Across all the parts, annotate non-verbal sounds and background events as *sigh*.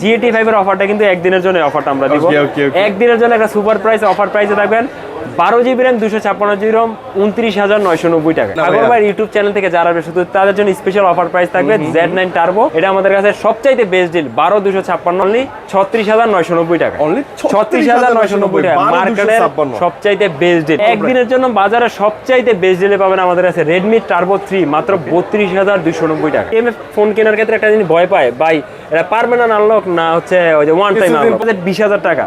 GAT ফাইভের অফারটা কিন্তু একদিনের জন্য অফারটা আমরা দিব. একদিনের জন্য একটা সুপার প্রাইস অফার প্রাইসে থাকবেন। বারো জিবি র্যাম দুশো ছাপ্পান্ন জিবি রম উনত্রিশ হাজার নয়শো নব্বই টাকা। ইউটিউব চ্যানেল থেকে যারা আসবে শুধু তাদের জন্য স্পেশাল অফার প্রাইস থাকবে জেড নাইন টার্বো এটা আমাদের কাছে সবচাইতে বেস্ট ডিল বারো দুশো ছাপ্পান্ন অনলি ছত্রিশ হাজার নয়শো নব্বই টাকা। Only ছত্রিশ হাজার নয়শো নব্বই টাকা। 12,990 মার্কেটের সবচাইতে বেস্ট ডিল একদিনের জন্য বাজারে সবচাইতে বেস্ট ডিলে পাবেন আমাদের কাছে রেডমি টার্বো থ্রি মাত্র বত্রিশ হাজার দুশো নব্বই টাকা। এম ফোন কেনার ক্ষেত্রে একটা জিনিস ভয় পায়। ভাই এটা পারবে না আনলক না হচ্ছে ওই যে ওয়ান টাইম আনলক বিশ হাজার টাকা।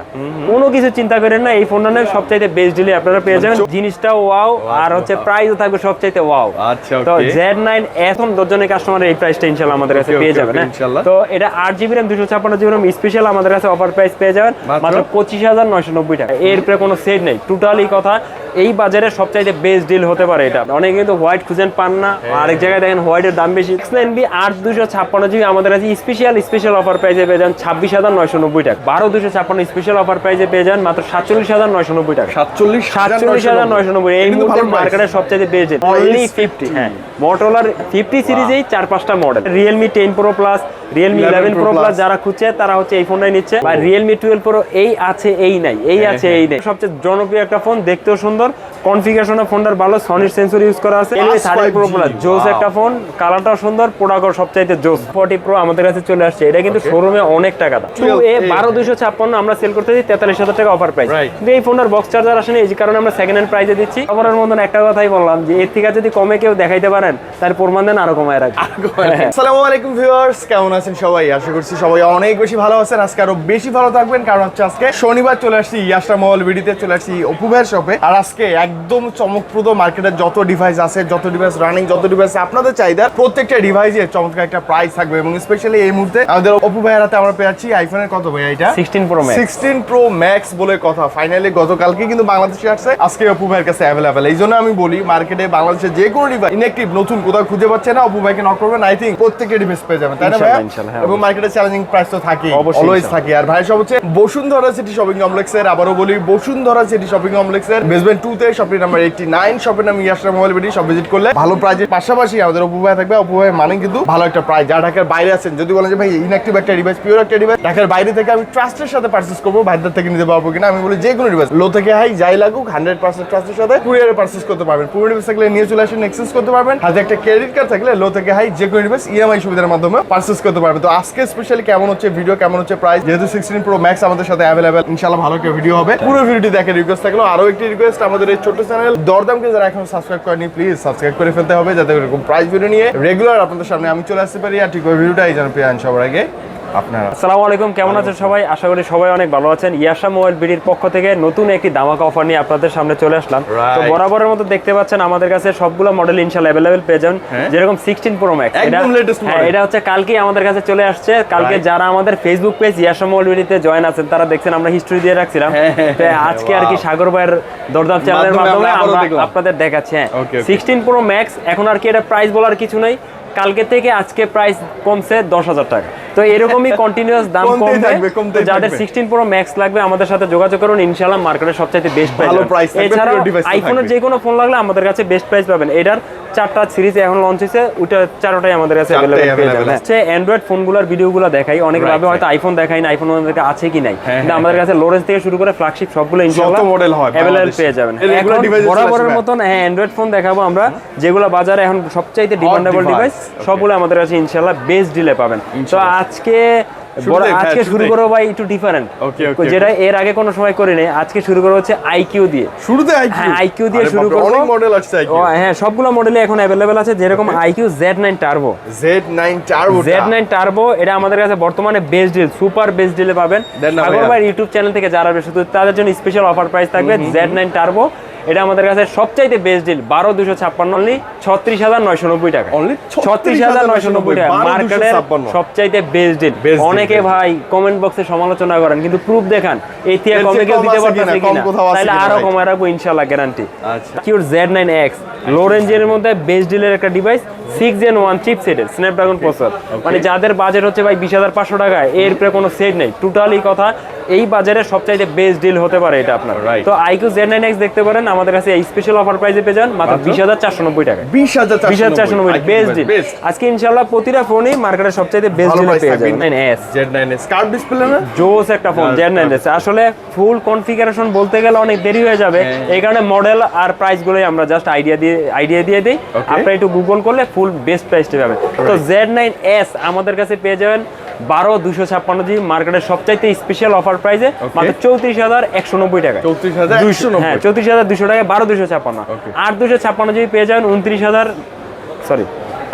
কোনো কিছু চিন্তা করেন না এই ফোনটা নিয়ে সবচাইতে বেস্ট ডিলে আপনারা পেয়ে যাবেন। জিনিসটা ওয়াও আর হচ্ছে প্রাইসও থাকবে সবচাইতে ওয়াও আচ্ছা, তো. জেড নাইন এখন দশজনের কাস্টমার এই প্রাইসটা ইনশাল্লাহ আমাদের কাছে পেয়ে যাবেন হ্যাঁ। তো এটা আট জিবি র্যাম দুশো ছাপ্পান্ন জিবি র্যাম স্পেশাল আমাদের কাছে অফার প্রাইস পেয়ে যাবেন। মাত্র? পঁচিশ হাজার নয়শো নব্বই টাকা। এরপরে কোনো সেট নেই। টোটালি কথা এই বাজারে সবচাইতে বেস্ট ডিল হতে পারে এটা। অনেকে কিন্তু হোয়াইট খুঁজেন পান না। হ্যাঁ। আরেক জায়গায় দেখেন হোয়াইটের দাম বেশি। নাইন বি আট দুশো ছাপ্পান্ন জিবি আমাদের কাছে স্পেশাল স্পেশাল অফার প্রাইসে পেয়ে যান ছাব্বিশ হাজার নয়শো নব্বই টাকা। বারো দুশো ছাপ্পান্ন স্পেশাল অফার প্রাইসে পেয়ে যান মাত্র সাতচল্লিশ হাজার নয়শো নব্বই টাকা। সাতচল্লিশ সাতচল্লিশ হাজার নয়শো নব্বই। এই মুহূর্তে মার্কেটের সবচেয়ে বেস্ট অনলি ফিফটি হ্যাঁ মোটরলার ফিফটি সিরিজেই চার পাঁচটা model Realme ten pro plus Realme 11 eleven pro plus যারা খুঁজছে তারা হচ্ছে এই ফোনটাই নিচ্ছে। বা রিয়েলমি টুয়েলভ প্রো এই আছে এই নাই। এই হ্যাঁ, আছে এই নাই। সবচেয়ে জনপ্রিয় একটা ফোন দেখতেও সুন্দর। কনফিগারেশন ফোনটার ভালো সনির সেন্সর ইউজ করা আছে থার্টি প্রো প্লাস জোস একটা ফোন কালারটাও সুন্দর প্রোডাক্ট সবচাইতে জোস ফর্টি প্রো আমাদের কাছে চলে আসছে এটা কিন্তু শোরুমে অনেক টাকা দাম। এ 12A বারো দুশো ছাপ্পান্ন আমরা সেল করতেছি তেতাল্লিশ হাজার টাকা অফার প্রাইস কিন্তু এই ফোনটার বক্স চার্জার আসেনি এই কারণে আমরা সেকেন্ড হ্যান্ড প্রাইসে দিচ্ছি। অফারের মতন একটা কথাই বললাম যে এর থেকে যদি কমে কেউ দেখাইতে পারেন তার প্রমাণ দেন আরও কমায় রাখি আসসালামু আলাইকুম ভিউয়ার্স কেমন আছেন সবাই? আশা করছি সবাই অনেক বেশি ভালো আছেন। আজকে আরও বেশি ভালো থাকবেন কারণ হচ্ছে আজকে শনিবার চলে আসছি ইয়াসা মোবাইল বিডিতে চলে আসছি অপু শপে আর আজকে একদম চমকপ্রদ মার্কেটের যত ডিভাইস আছে যত ডিভাইস রানিং যত ডিভাইস আপনাদের চাহিদা প্রত্যেকটা ডিভাইসের চমৎকার একটা প্রাইস থাকবে এবং স্পেশালি এই মুহূর্তে আমাদের অপু ভাইয়ের হাতে আমরা পেয়েছি আইফোনের কত ভাই এটা? Sixteen pro max sixteen pro max বলে কথা। ফাইনালি গতকালকে কিন্তু বাংলাদেশে আসছে আজকে অপু ভাইয়ের কাছে অ্যাভেলেবেল এই জন্য আমি বলি মার্কেটে বাংলাদেশে যে কোনো ডিভাইস ইনএক্টিভ নতুন কোথাও খুঁজে পাচ্ছে না অপু ভাইকে নক করবেন আই থিঙ্ক প্রত্যেকটা ডিভাইস পেয়ে যাবেন। তাই না ইনশাল্লাহ, হ্যাঁ, এবং মার্কেটে চ্যালেঞ্জিং প্রাইস তো থাকে অলওয়েজ থাকে। আর ভাই সব হচ্ছে বসুন্ধরা সিটি শপিং কমপ্লেক্সের আবারও বলি বসুন্ধরা সিটি শপিং কমপ্লেক্সের বেসমেন্ট টু তে শপিং নাম্বার এইটটি নাইন শপের নাম ইয়াসরা মোবাইল বিডি সব ভিজিট করলে ভালো প্রাইজের পাশাপাশি আমাদের অপু থাকবে। অপু ভাই মানে কিন্তু ভালো একটা প্রাইস যা ঢাকার বাইরে আছেন, যদি বলেন যে ভাই ইনঅ্যাক্টিভ একটা ডিভাইস পিওর একটা ডিভাইস ঢাকার বাইরে থেকে আমি ট্রাস্টের সাথে পার্চেস করব, ভাইদের থেকে নিতে পারব কিনা, আমি বলি যে কোনো ডিভাইস লো থেকে হাই যাই লাগুক হান্ড্রেড পার্সেন্ট ট্রাস্টের সাথে কুরিয়ারে পার্চেস করতে পারবেন। পুরো ডিভাইস থাকলে নিয়ে চলে আসেন এক্সচেঞ্জ করতে পারবেন। হাতে একটা ক্রেডিট কার্ড থাকলে লো থেকে হাই যে কোনো ডিভাইস ইএমআই সুবিধার মাধ্যমে পার্চেস করতে পারবেন। তো আজকে স্পেশালি কেমন হচ্ছে ভিডিও কেমন হচ্ছে প্রাইস যেহেতু সিক্সটিন প্রো ম্যাক্স আমাদের সাথে অ্যাভেলেবেল ইনশাল্লাহ ভালো একটা ভিডিও হবে। পুরো ভিডিওটি দেখে রিকোয়েস্ট থাকল আরও একটি রিকোয়েস্ট আমাদের এই ছোট্ট চ্যানেল। দরদামকে যারা এখন সাবস্ক্রাইব করেনি প্লিজ সাবস্ক্রাইব করে ফেলতে হবে, যাতে এরকম প্রাইস ভিডিও নিয়ে রেগুলার আপনাদের সামনে আমি চলে আসতে পারি। আর ঠিক ভিডিওটাই যেন পেয়ে সবার আগে। আপনারা। আসসালামু আলাইকুম কেমন আছেন সবাই? আশা করি সবাই অনেক ভালো আছেন। ইয়াশা মোবাইল বিডির পক্ষ থেকে নতুন একটি ধামাকা অফার নিয়ে আপনাদের সামনে চলে আসলাম। তো বরাবরের মতো দেখতে পাচ্ছেন আমাদের কাছে সবগুলো মডেল ইনশাল্লাহ অ্যাভেলেবেল পেয়ে যাবেন হ্যাঁ। যেরকম সিক্সটিন প্রো ম্যাক্স একদম latest হ্যাঁ এটা হচ্ছে কালকেই আমাদের কাছে চলে আসছে। কালকে যারা আমাদের ফেসবুক পেজ ইয়াশা মোবাইল বিডিতে জয়েন আছেন তারা দেখছেন আমরা হিস্ট্রি দিয়ে রাখছিলাম। হ্যাঁ, তো আজকে আর কি সাগর ভাইয়ের দরদাম চ্যানেলের মাধ্যমে আমরা। আপনাদের দেখাচ্ছি হ্যাঁ। Okay, okay. Sixteen pro max এখন আর কি এটা প্রাইস বলার কিছু নাই। কালকে থেকে আজকে প্রাইস কমছে দশ হাজার টাকা। তো এরকমই কন্টিনিউয়াস দাম কমবে। যাদের থাকবে। সিক্সটিন প্রো ম্যাক্স লাগবে আমাদের সাথে যোগাযোগ করুন ইনশাল্লাহ মার্কেটের সবচাইতে বেস্ট প্রাইস ভালো device তো আইফোনের যে কোনো ফোন লাগলে আমাদের কাছে বেস্ট প্রাইস পাবেন। এটার চারটা সিরিজ এখন লঞ্চ হয়েছে ওইটা চারটাই আমাদের কাছে available যাবেন। হচ্ছে অ্যান্ড্রয়েড ফোনগুলোর ভিডিওগুলো দেখাই। অনেক ভাবে হয়তো আইফোন দেখাই না আইফোন আমাদের কাছে আছে কি নাই। হ্যাঁ, কিন্তু হ্যাঁ, আমাদের কাছে লোরেন্স থেকে শুরু করে ফ্ল্যাগশিপ সবগুলো ইনশাল্লাহ model হয় অ্যাভেলেবল পেয়ে যাবেন। এখন বরাবরের। মতন হ্যাঁ অ্যান্ড্রয়েড ফোন দেখাবো আমরা। যেগুলো বাজারে এখন সবচাইতে ডিমান্ডেবল ডিভাইস. সবগুলো আমাদের কাছে ইনশাল্লাহ বেস্ট ডিলে পাবেন। তো। আজকে আজকে হ্যাঁ, শুরু শুরু করব ভাই একটু ডিফারেন্ট যেটা এর আগে কোনো সময় করিনি আজকে শুরু করব হচ্ছে আইকিউ দিয়ে। শুরুতে আইকিউ হ্যাঁ, দিয়ে শুরু করব। অনেক মডেল আসছে হ্যাঁ সবগুলো মডেলে এখন অ্যাভেলেবেল আছে যেরকম iQOO Z nine turbo Z9 turbo Z nine turbo এটা আমাদের কাছে বর্তমানে বেস্ট ডিল সুপার বেস্ট ডিলে পাবেন। ভাই ইউটিউব চ্যানেল থেকে যারা শুধু তাদের জন্য স্পেশাল অফার প্রাইস থাকবে জেড নাইন টার্বো এটা আমাদের কাছে সবচাইতে বেস্ট ডিল বারো দুশো ছাপ্পান্ন অনলি ছত্রিশ হাজার নয়শো নব্বই টাকা। Only ছত্রিশ হাজার নয়শো নব্বই টাকা 12,990 মার্কেটের সবচাইতে বেস্ট ডিল অনেকে ভাই কমেন্ট বক্সে সমালোচনা করেন কিন্তু প্রুফ দেখান এই কমে কেউ দিতে পারতেছে কিনা? তাহলে আরও। কমায় রাখব ইনশাল্লাহ guarantee iQOO Z nine X low রেঞ্জের মধ্যে বেস্ট ডিলের একটা device six gen one chip সেটের স্ন্যাপড্রাগন প্রসেসর মানে যাদের বাজেট হচ্ছে ভাই বিশ হাজার পাঁচশো টাকা এর উপরে কোনো সেট নেই। টোটালি কথা এই বাজারে সবচাইতে বেস্ট ডিল হতে পারে এটা আপনার। তো আইকিউ জেড নাইন এক্স দেখতে পারেন আমাদের কাছে এই স্পেশাল অফার প্রাইসে পেয়ে যান মাত্র? বিশ হাজার চারশো নব্বই টাকা বিশ হাজার বিশ হাজার চারশো নব্বই বেস্ট ডিল আজকে ইনশাল্লাহ প্রতিটা ফোনই মার্কেটের সবচাইতে বেস্ট ডিল পেয়ে যাবেন। S Z nine S curved display না? জোস একটা ফোন জেড নাইন এস আসলে ফুল কনফিগারেশন বলতে গেলে অনেক দেরি হয়ে যাবে। হ্যাঁ। এই কারণে মডেল আর প্রাইস গুলোই আমরা জাস্ট আইডিয়া দিয়ে আইডিয়া দিয়ে দিই. আপনারা একটু গুগল করলে ফুল বেস্ট প্রাইসটা পাবেন। তো জেড নাইন এস আমাদের কাছে পেয়ে যাবেন বারো দুশো ছাপ্পান্ন জিবি মার্কেটের সবচাইতে স্পেশাল অফার প্রাইসে মাত্র চৌত্রিশ হাজার একশো নব্বই টাকা চৌত্রিশ হাজার হ্যাঁ চৌত্রিশ হাজার দুশো টাকা বারো দুশো ছাপ্পান্ন। আর আট দুশো ছাপ্পান্ন জিবি পেয়ে যাবেন উনত্রিশ হাজার সরি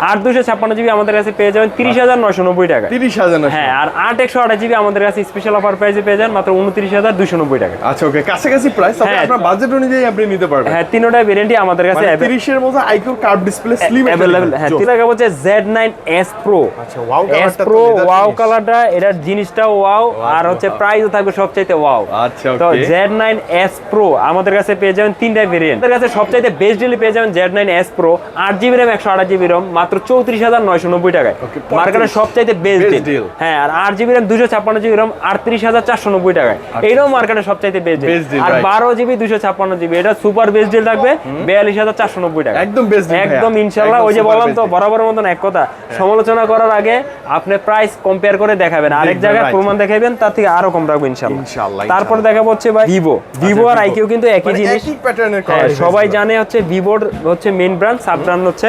আট দুশো ছাপ্পান্ন জিবি আমাদের কাছে পেয়ে যাবেন তিরিশ হাজার নয়শো নব্বই টাকা। তিরিশ হাজার হ্যাঁ আর আট একশো আঠাশ জিবি আমাদের কাছে স্পেশাল অফার প্রাইসে পেয়ে যান মাত্র উনত্রিশ হাজার দুশো নব্বই টাকা। আচ্ছা ওকে কাছাকাছি প্রাইস হ্যাঁ। আপনার বাজেট অনুযায়ী আপনি নিতে পারবেন। হ্যাঁ তিনোটা ভেরিয়েন্টই আমাদের কাছে মানে তিরিশের মধ্যে iQOO curved display slim available হ্যাঁ তিন টাকা বলছে জেড নাইন এস প্রো আচ্ছা ওয়াও এস প্রো ওয়াও কালারটা এটার জিনিসটা ওয়াও আর হচ্ছে প্রাইসও থাকবে সবচাইতে ওয়াও আচ্ছা তো জেড নাইন এস প্রো আমাদের কাছে পেয়ে যাবেন তিনটা ভেরিয়েন্ট আমাদের কাছে সবচাইতে বেস্ট ডিলে পেয়ে যাবেন জেড নাইন এস প্রো আট জিবি র্যাম একশো আঠাশ জিবি রম মাত্র চৌত্রিশ হাজার নয়শো নব্বই টাকায়। মার্কেটের সবচাইতে বেস্ট ডিল হ্যাঁ আর আট জিবি র্যাম দুশো ছাপ্পান্ন জিবি রম আটত্রিশ হাজার চারশো নব্বই টাকায়। এইটাও মার্কেটের সবচাইতে বেস্ট ডিল আর বারো জিবি দুশো ছাপ্পান্ন জিবি এটা সুপার বেস্ট ডিল থাকবে। বিয়াল্লিশ হাজার চারশো নব্বই টাকা একদম deal একদম ইনশাল্লাহ। ওই যে বললাম তো। বরাবরের মতন এক কথা। সমালোচনা করার আগে আপনি প্রাইস কম্পেয়ার করে দেখাবেন। আরেক জায়গায় প্রমাণ দেখাবেন তার থেকে আরও কম রাখব ইনশাল্লাহ। তারপর দেখাবো হচ্ছে ভাই ভিভো ভিভো আর আইকিউ কিন্তু একই মানে জিনিস। প্যাটার্নের হ্যাঁ সবাই জানে হচ্ছে ভিভোর হচ্ছে মেইন ব্র্যান্ড সাব ব্র্যান্ড হচ্ছে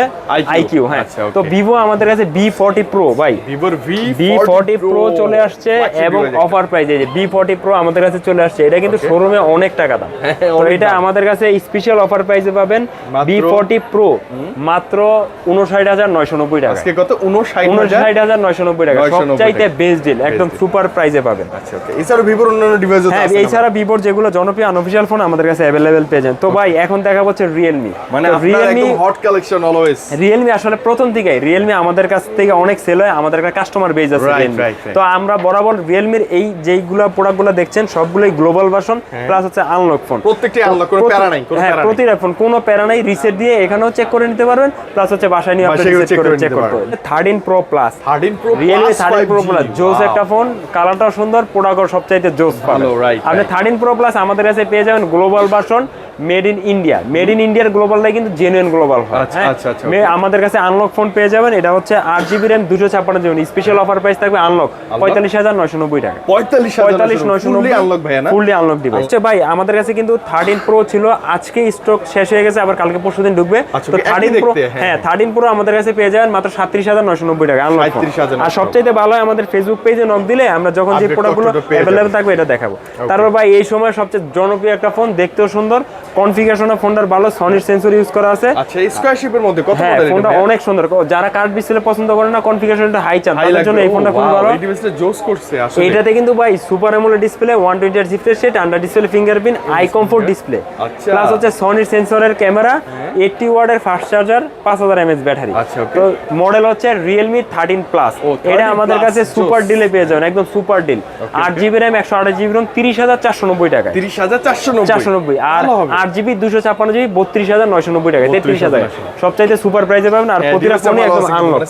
আইকিউ হ্যাঁ। আচ্ছা. তো ভিভো আমাদের কাছে বি ফর্টি প্রো ভাই। ভিভোর বি ফর্টি প্রো চলে আসছে এবং অফার প্রাইজে বি ফর্টি প্রো আমাদের কাছে চলে আসছে। এটা কিন্তু শোরুমে অনেক টাকা দাম। হ্যাঁ, তো এটা আমাদের কাছে স্পেশাল অফার প্রাইজে পাবেন বি ফর্টি প্রো মাত্র উনষাট হাজার নয়শো নব্বই টাকা। কত? উনষাট হাজার? নয়শো নব্বই টাকা। সবচাইতে বেস্ট ডিল একদম। সুপার প্রাইজে পাবেন। আচ্ছা এছাড়া ভিভোর অন্যান্য ডিভাইসও হ্যাঁ এছাড়া ভিভোর যেগুলো জনপ্রিয় আনঅফিসিয়াল ফোন আমাদের কাছে অ্যাভেলেবেল পেয়ে যান। তো ভাই এখন দেখা হচ্ছে রিয়েলমি মানে Realme hot collection always Realme আসলে প্রথম থেকে রিয়েলমি আমাদের কাছ থেকে অনেক সেল হয় আমাদের একটা কাস্টমার বেজ আছে. তো আমরা বরাবর রিয়েলমির এই যেইগুলো প্রোডাক্টগুলো দেখছেন সবগুলোই গ্লোবাল ভার্সন প্লাস হচ্ছে আনলক ফোন প্রত্যেকটি আনলক কোনো প্যারা নাই কোনো হ্যাঁ প্যারা নাই। প্রতিটা ফোন কোনো প্যারা নাই রিসেট দিয়ে এখানেও চেক করে নিতে পারবেন প্লাস হচ্ছে বাসায় নিয়ে আপনি check করে চেক করতে পারবেন। Thirteen pro plus 13 pro Realme thirteen pro plus জোস একটা ফোন কালারটাও সুন্দর প্রোডাক্টও সবচাইতে জোস ভালো, right, আপনি. থার্টিন প্রো প্লাস আমাদের কাছে পেয়ে যাবেন global version made in India made in ইন্ডিয়ার গ্লোবালটা কিন্তু জেনুইন গ্লোবাল হয়। আচ্ছা, হ্যাঁ? আচ্ছা, আচ্ছা, আমাদের কাছে আনলক ফোন পেয়ে যাবেন। এটা হচ্ছে আট জিবি র্যাম দুশো ছাপ্পান্ন জিবি স্পেশাল অফার প্রাইস থাকবে আনলক পঁয়তাল্লিশ হাজার নয়শো নব্বই টাকা। 45000 পঁয়তাল্লিশ নয়শো ফুললি আনলক ভাইয়া ফুললি আনলক ডিভাইস ভাই আমাদের কাছে কিন্তু থার্টিন প্রো ছিল। আজকে স্টক শেষ হয়ে গেছে আবার কালকে পরশু দিন ঢুকবে। আচ্ছা, তো থার্টিন প্রো হ্যাঁ। হ্যাঁ থার্টিন প্রো আমাদের কাছে পেয়ে যাবেন মাত্র সাতত্রিশ হাজার নয়শো নব্বই টাকা। আনলক আর সবচাইতে ভালো হয় আমাদের ফেসবুক পেজে নক দিলে আমরা যখন যে প্রোডাক্টগুলো অ্যাভেলেবল থাকবে এটা দেখাবো। তারপর ভাই এই সময় সবচেয়ে জনপ্রিয় একটা ফোন দেখতেও সুন্দর। কনফিগারেশন ফোনটার ভালো সনির সেন্সর ইউজ করা আছে। আচ্ছা স্কয়ার শিপের মধ্যে কত হ্যাঁ মডেল ফোনটা অনেক সুন্দর। যারা কার্ড ডিসপ্লে পছন্দ করে না কনফিগারেশনটা হাই চান তাদের জন্য এই ফোনটা খুব ভালো। এই ডিভাইসটা জোস করছে আসলে। এইটাতে কিন্তু ভাই super AMOLED display one twenty eight জিফটের set under display fingerprint eye comfort display আচ্ছা। প্লাস হচ্ছে সনির সেন্সরের ক্যামেরা এইটটি ওয়ার্ডের ফাস্ট চার্জার পাঁচ হাজার ব্যাটারি আচ্ছা. তো মডেল হচ্ছে রিয়েলমি থার্টিন প্লাস ও, এটা আমাদের কাছে সুপার ডিলে পেয়ে যাবেন একদম সুপার ডিল আট জিবি র্যাম একশো আঠাশ জিবি চারশো নব্বই টাকা 30490 চারশো নব্বই। আর ভালো হবে। আট জিবি দুশো ছাপ্পান্ন জিবি বত্রিশ হাজার নয়শো নব্বই টাকা তেত্রিশ হাজার 32,990 সবচাইতে সুপার প্রাইসে পাবেন আর হ্যাঁ, প্রতিটা ফোনই একদম আনলক মানে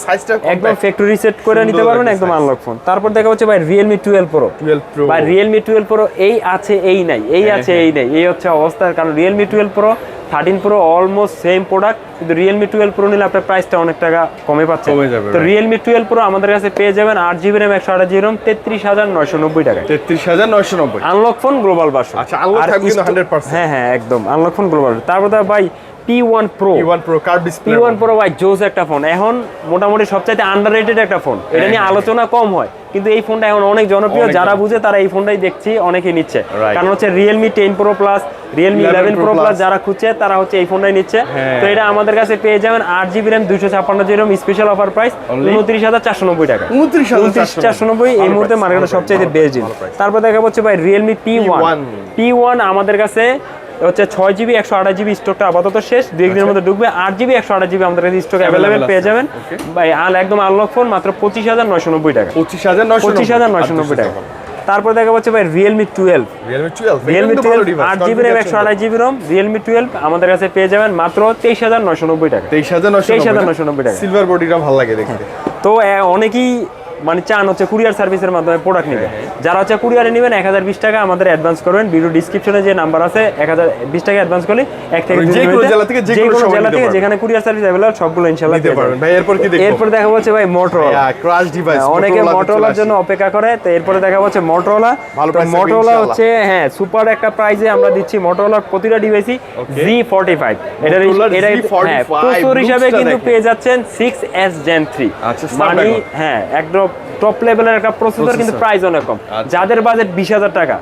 একদম ফ্যাক্টরি সেট করে নিতে পারবেন একদম। আনলক ফোন তারপর দেখা হচ্ছে ভাই রিয়েলমি টুয়েলভ প্রো 12 Pro। ভাই রিয়েলমি টুয়েলভ প্রো এই আছে এই নাই এই হ্যাঁ, আছে এই নাই এই হচ্ছে অবস্থা। কারণ Realme twelve pro thirteen pro almost same product কিন্তু রিয়েলমি টুয়েলভ প্রো নিলে আপনার প্রাইসটা অনেক টাকা কমে পাচ্ছে। কমে যাবে, তো. রিয়েলমি টুয়েলভ প্রো আমাদের কাছে পেয়ে যাবেন আট জিবি র্যাম একশো আঠাশ জিবি র্যাম তেত্রিশ হাজার নয়শো নব্বই টাকায়। 33990 আনলক ফোন গ্লোবাল ভার্সন আচ্ছা, unlock থাকবে কিন্তু 100% হ্যাঁ হ্যাঁ একদম আনলক ফোন গ্লোবাল তারপর তো ভাই P one pro P1 Pro curved display P one pro ভাই জোস একটা ফোন এখন মোটামুটি সবচাইতে আন্ডার একটা ফোন এটা নিয়ে আলোচনা কম হয়। কিন্তু এই ফোনটা এখন অনেক জনপ্রিয় যারা বুঝে তারা এই ফোনটাই দেখছি অনেকেই নিচ্ছে। কারণ হচ্ছে Realme ten pro plus Realme eleven pro plus যারা খুঁজছে তারা হচ্ছে এই ফোনটাই নিচ্ছে। হ্যাঁ। তো এটা আমাদের কাছে পেয়ে যাবেন আট জিবি র্যাম দুইশো ছাপ্পান্ন GB RAM special offer price উনত্রিশ হাজার চারশো নব্বই টাকা। 29,490 চারশো নব্বই। এই মুহূর্তে মার্কেটে সবচেয়ে বেস্ট price। তারপর দেখা হচ্ছে ভাই Realme P one P one আমাদের কাছে হচ্ছে ছয় জিবি একশো আঠাশ জিবি স্টকটা আপাতত শেষ। দুই একদিনের মধ্যে ঢুকবে। আট জিবি একশো আঠাশ জিবি আমাদের কাছে স্টক অ্যাভেলেবেল পেয়ে যাবেন। ভাই আল একদম আনলক ফোন মাত্র পঁচিশ হাজার নয়শো নব্বই টাকা। 25990 পঁচিশ হাজার নয়শো নব্বই টাকা। তারপর দেখা যাচ্ছে ভাই Realme twelve Realme 12 Realme twelve আট জিবি র্যাম একশো আঠাশ জিবি রম রিয়েলমি টুয়েলভ আমাদের কাছে পেয়ে যাবেন মাত্র তেইশ হাজার নয়শো নব্বই টাকা। 23990 23,990 টাকা। সিলভার বডিটা ভালো লাগে দেখতে। তো অনেকেই মানে চান হচ্ছে কুরিয়ার সার্ভিসের মাধ্যমে প্রোডাক্ট নেবে। যারা হচ্ছে কুরিয়ারে নেবেন এক হাজার বিশ টাকা আমাদের অ্যাডভান্স করবেন। ভিডিও ডিসক্রিপশনে যে নাম্বার আছে এক হাজার বিশ টাকা অ্যাডভান্স করলে এক থেকে মানে যে কোনো জেলা থেকে যে কোনো জেলা থেকে যেখানে কুরিয়ার সার্ভিস অ্যাভেলেবল সবগুলো ইনশাল্লাহ নিতে পেয়ে পারবেন। ভাই এরপর কি দেখব? এরপর দেখা হচ্ছে ভাই মোটরোলা ক্রাশ ডিভাইস অনেকে মোটরোলার জন্য অপেক্ষা করে। তো এরপরে দেখা হচ্ছে মোটরোলা ভালো price মোটরোলা হচ্ছে হ্যাঁ সুপার একটা প্রাইসে আমরা দিচ্ছি মোটরোলার প্রতিটা ডিভাইসই. জি ফর্টি ফাইভ এটা এটা Z45 হ্যাঁ প্রসেসর হিসাবে কিন্তু পেয়ে যাচ্ছেন সিক্স এস জেন থ্রি আচ্ছা, মানে হ্যাঁ একদম টপ লেভেলের একটা প্রসেসর কিন্তু প্রাইস অনেক কম আচ্ছা। যাদের বাজেট বিশ হাজার টাকা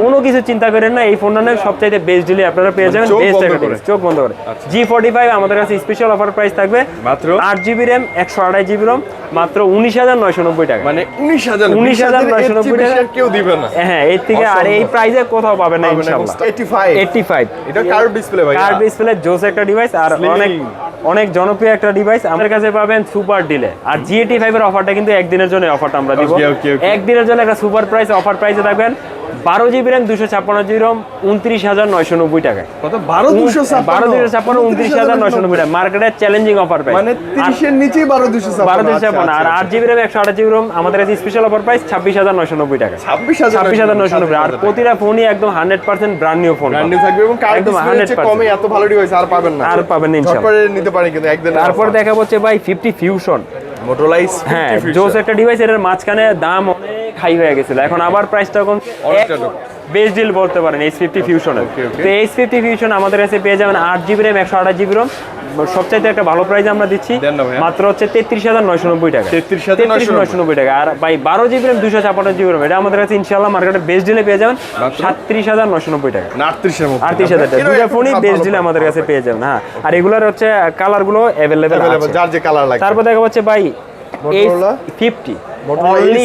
কোনো কিছু চিন্তা করেন না এই ফোনটা নিয়ে সবচাইতে বেস্ট ডিলে আপনারা পেয়ে মানে যাবেন বেস্ট। চোখ বন্ধ করে। জি ফর্টি ফাইভ আমাদের কাছে স্পেশাল অফার প্রাইস থাকবে মাত্র? আট জিবি র্যাম একশো আড়াই জিবি রম মাত্র উনিশ হাজার নয়শো নব্বই টাকা মানে উনিশ হাজার 19,990 টাকা। কেউ দিবে না হ্যাঁ এর থেকে আর এই। প্রাইসে কোথাও পাবেন না ইনশাআল্লাহ এইটি ফাইভ এইটটি ফাইভ এটা কার্ভ ডিসপ্লে ভাই কার ডিসপ্লে জোস একটা ডিভাইস আর অনেক অনেক জনপ্রিয় একটা ডিভাইস আমাদের কাছে পাবেন সুপার ডিলে আর জিএটি ফাইভ এর অফারটা কিন্তু একদিনের জন্য অফারটা আমরা দিব. একদিনের জন্য একটা সুপার প্রাইস অফার প্রাইসে থাকবেন। বারো জিবি র্যাম দুশো ছাপ্পান্ন জিবি রম উনত্রিশ হাজার নয়শো নব্বই টাকায়। কত? বারো দুশো বারো দুশো ছাপ্পান্ন উনত্রিশ হাজার নয়শো নব্বই টাকা মার্কেটের চ্যালেঞ্জিং অফার প্রাইস মানে তিরিশের নিচেই বারো দুশো বারো দুশো ছাপ্পান্ন। আর আট জিবি র্যাম একশো আঠাশ জিবি রম আমাদের কাছে স্পেশাল অফার প্রাইস ছাব্বিশ হাজার নয়শো নব্বই টাকা ছাব্বিশ হাজার ছাব্বিশ হাজার নয়শো নব্বই। আর প্রতিটা ফোনই একদম hundred percent brand new phone brand থাকবে এবং একদম 100% কমে এত ভালো ডিভাইস আর পাবেন না। আর পাবেন না ইনশাআল্লাহ। নিতে পারেন কিন্তু একদিন তারপর দেখা হচ্ছে ভাই ফিফটি ফিউশন মোটোলাইজ হ্যাঁ জোস একটা ডিভাইস এটার মাঝখানে দাম অনেক হাই হয়ে গেছিল। এখন আবার প্রাইসটা এখন। বেস্ট ডিল বলতে পারেন এইচ ফিফটি okay. তো এইচ ফিফটি ফিউশন আমাদের কাছে পেয়ে যাবেন আট জিবি র্যাম একশো আঠাশ জিবি রম সবচাইতে একটা ভালো প্রাইস আমরা দিচ্ছি। মাত্র হচ্ছে তেত্রিশ হাজার নয়শো নব্বই টাকা। 33,990 নয়শো নব্বই। টাকা। আর ভাই বারো জিবি র্যাম দুশো ছাপান্ন জিবি রম এটা আমাদের কাছে ইনশাল্লাহ মার্কেটে বেস্ট ডিলে পেয়ে যাবেন। সাতত্রিশ হাজার নয়শো নব্বই টাকা। না আটত্রিশ হাজার টাকা। দুটা ফোনই বেস্ট ডিলে আমাদের কাছে পেয়ে যাবেন হ্যাঁ। আর এগুলোর হচ্ছে কালারগুলো অ্যাভেলেবেল যার যে কালার লাগে তারপর দেখা হচ্ছে ভাই অনলি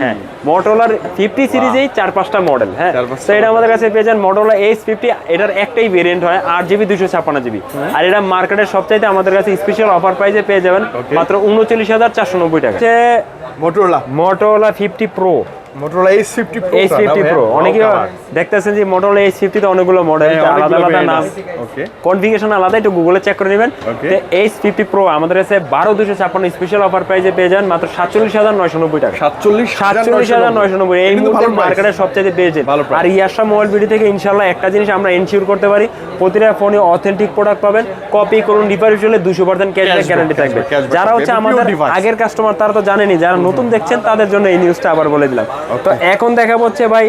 হ্যাঁ মোটরোলার ফিফটি সিরিজেই চার পাঁচটা মডেল হ্যাঁ। তো এটা আমাদের কাছে পেয়ে যান মোটরোলা এইচ ফিফটি এটার একটাই ভেরিয়েন্ট হয় আট জিবি দুশো ছাপ্পান্ন জিবি আর এটা মার্কেটের সবচাইতে আমাদের কাছে স্পেশাল অফার প্রাইসে পেয়ে যাবেন মাত্র উনচল্লিশ হাজার চারশো নব্বই টাকা Motorola Motorola fifty pro Motorola edge fifty edge fifty pro অনেকে দেখতেছেন যে মোটরোলা এইচ ফিফটিতে অনেকগুলো মডেল আলাদা আলাদা নাম। ওকে আলাদা একটু গুগলে চেক করে নেবেন। এইচ ফিফটি প্রো আমাদের কাছে বারো দুশো ছাপ্পান্ন স্পেশাল অফার প্রাইসে পেয়ে যান মাত্র সাতচল্লিশ হাজার নয়শো নব্বই টাকা। সাতচল্লিশ সাতচল্লিশ হাজার নয়শো নব্বই এই মুহূর্তে মার্কেটের সবচেয়ে বেজে আর ইয়াসা মোবাইল বিডি থেকে ইনশাল্লাহ একটা জিনিস আমরা এনশিওর করতে পারি প্রতিটা ফোনে অথেন্টিক প্রোডাক্ট পাবেন কপি করুন হলে দুশো পার্সেন্ট ক্যাশব্যাক গ্যারান্টি থাকবে। যারা হচ্ছে আমাদের আগের কাস্টমার তারা তো জানেনি যারা নতুন দেখছেন তাদের জন্য এই নিউজটা আবার বলে দিলাম। তো এখন দেখা হচ্ছে ভাই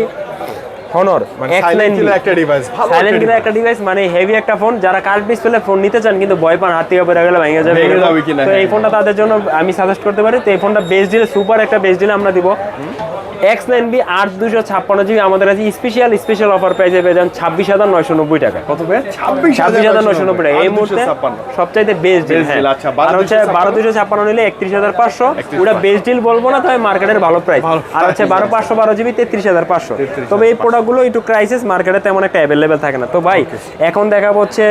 হনর মানে একটা ডিভাইস সাইলেন্ট কিনা একটা ডিভাইস মানে হেভি একটা ফোন যারা কার্ড ডিসপ্লে ফোন নিতে চান কিন্তু ভয় পান হাত থেকে পড়ে গেলে ভেঙে যাবে। তো এই হ্যাঁ। ফোনটা তাদের জন্য আমি সাজেস্ট করতে পারি। তো এই ফোনটা বেস্ট ডিলে সুপার একটা বেস্ট ডিলে আমরা দিব। এক্স নাইন বি আট দুশো ছাপ্পান্ন জিবি আমাদের কাছে স্পেশাল স্পেশাল অফার প্রাইসে পেয়ে যান ছাব্বিশ হাজার নয়শো নব্বই টাকা। কত বে ছাব্বিশ হাজার নয়শো নব্বই টাকা। এই মুহূর্তে সবচাইতে বেস্ট ডিল আচ্ছা, আর হচ্ছে বারো দুশো ছাপ্পান্ন নিলে একত্রিশ হাজার পাঁচশো। ওটা বেস্ট ডিল বলব না তবে মার্কেটের ভালো প্রাইস আর হচ্ছে বারো পাঁচশো বারো জিবি তেত্রিশ হাজার পাঁচশো। তবে এই প্রোডাক্টগুলো একটু ক্রাইসিস মার্কেটে তেমন একটা অ্যাভেলেবেল থাকে না। তো ভাই এখন দেখা হচ্ছে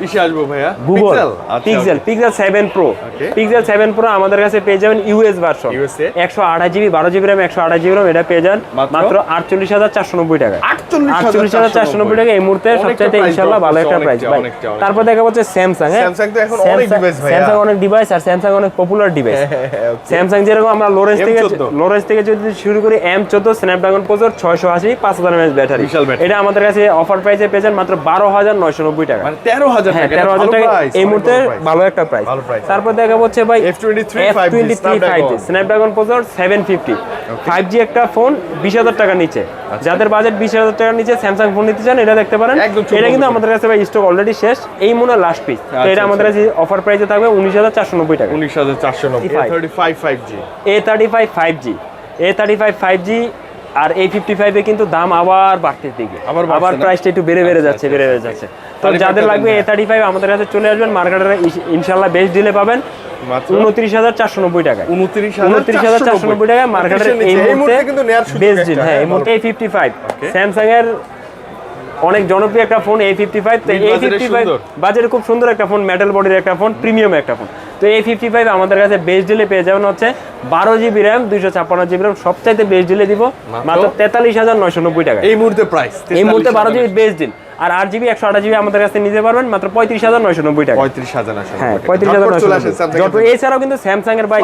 কিসে আসব ভাইয়া? গুগল আচ্ছা, pixel pixel seven pro Okay. Pixel seven pro আমাদের কাছে পেয়ে যাবেন ইউএস ভার্সন একশো আঠাশ জিবি বারো জিবি র্যাম একশো আঠাশ জিবি এটা পেয়ে যান মাত্র? আটচল্লিশ হাজার চারশো নব্বই টাকা। আটচল্লিশ হাজার চারশো নব্বই টাকা এই মুহূর্তে সবচাইতে ইনশাল্লাহ ভালো একটা প্রাইস ভাই। তারপর দেখা যাচ্ছে স্যামসাং হ্যাঁ। স্যামসাং অনেক ডিভাইস আর স্যামসাং অনেক পপুলার ডিভাইস স্যামসাং যেরকম আমরা লোরেন্স থেকে লোরেন্স থেকে যদি শুরু করি এম চোদ্দ স্ন্যাপড্রাগন প্রসেসর ছয়শো আশি পাঁচ হাজার এমএস ব্যাটারি এটা আমাদের কাছে অফার প্রাইসে পেয়ে যান মাত্র বারো হাজার নয়শো নব্বই টাকা। মানে তেরো হাজার হ্যাঁ তেরো হাজার টাকা এই মুহূর্তে ভালো একটা প্রাইস তারপর দেখা হচ্ছে ভাই F twenty three five G Snapdragon processor seven fifty five G একটা ফোন বিশ হাজার টাকার নিচে। যাদের বাজেট বিশ হাজার টাকার নিচে স্যামসাং ফোন নিতে চান এটা দেখতে পারেন। এটা কিন্তু আমাদের কাছে ভাই স্টক অলরেডি শেষ। এই মনে লাস্ট পিস তো আচ্ছা, এটা আমাদের কাছে অফার প্রাইসে থাকবে উনিশ হাজার চারশো নব্বই টাকা। উনিশ হাজার চারশো নব্বই। A thirty five five G A thirty five five G A thirty five five G আর এই ফিফটি ফাইভে কিন্তু দাম আবার বাড়তির দিকে আবার প্রাইসটা একটু বেড়ে বেড়ে আচ্ছা, যাচ্ছে আচ্ছা, বেড়ে বেড়ে আচ্ছা, যাচ্ছে। তো যাদের লাগবে এ থার্টি ফাইভ আমাদের কাছে চলে আসবেন মার্কেটের ইনশাল্লাহ বেস্ট দিলে পাবেন উনত্রিশ হাজার চারশো নব্বই টাকায়। উনত্রিশ হাজার চারশো নব্বই টাকায় মার্কেটের এই মুহূর্তে কিন্তু বেস্ট ডিল হ্যাঁ এই মুহূর্তে এই ফিফটি ফাইভ. স্যামসাং এর অনেক জনপ্রিয় একটা ফোন এই ফিফটি ফাইভ তো এ ফিফটি ফাইভ বাজারে খুব সুন্দর একটা ফোন মেটাল বডির একটা ফোন প্রিমিয়াম একটা ফোন তো এই ফিফটি ফাইভ আমাদের কাছে বেস্ট ডিলে পেয়ে যাবেন হচ্ছে বারো জিবি র্যাম দুইশো ছাপ্পান্ন জিবি র্যাম সবচাইতে বেস্ট ডিলে দিব মাত্র? তেতাল্লিশ হাজার নয়শো নব্বই টাকা এই মুহূর্তে প্রাইস এই মুহূর্তে বারো জিবি বেস্ট ডিল আর আট জিবি একশো আঠাশ জিবি আমাদের কাছে নিতে পারবেন মাত্র পঁয়ত্রিশ হাজার নয়শো নব্বই টাকা। পঁয়ত্রিশ হাজার হ্যাঁ পঁয়ত্রিশ হাজার নয়শো এছাড়াও কিন্তু স্যামসাং এর তো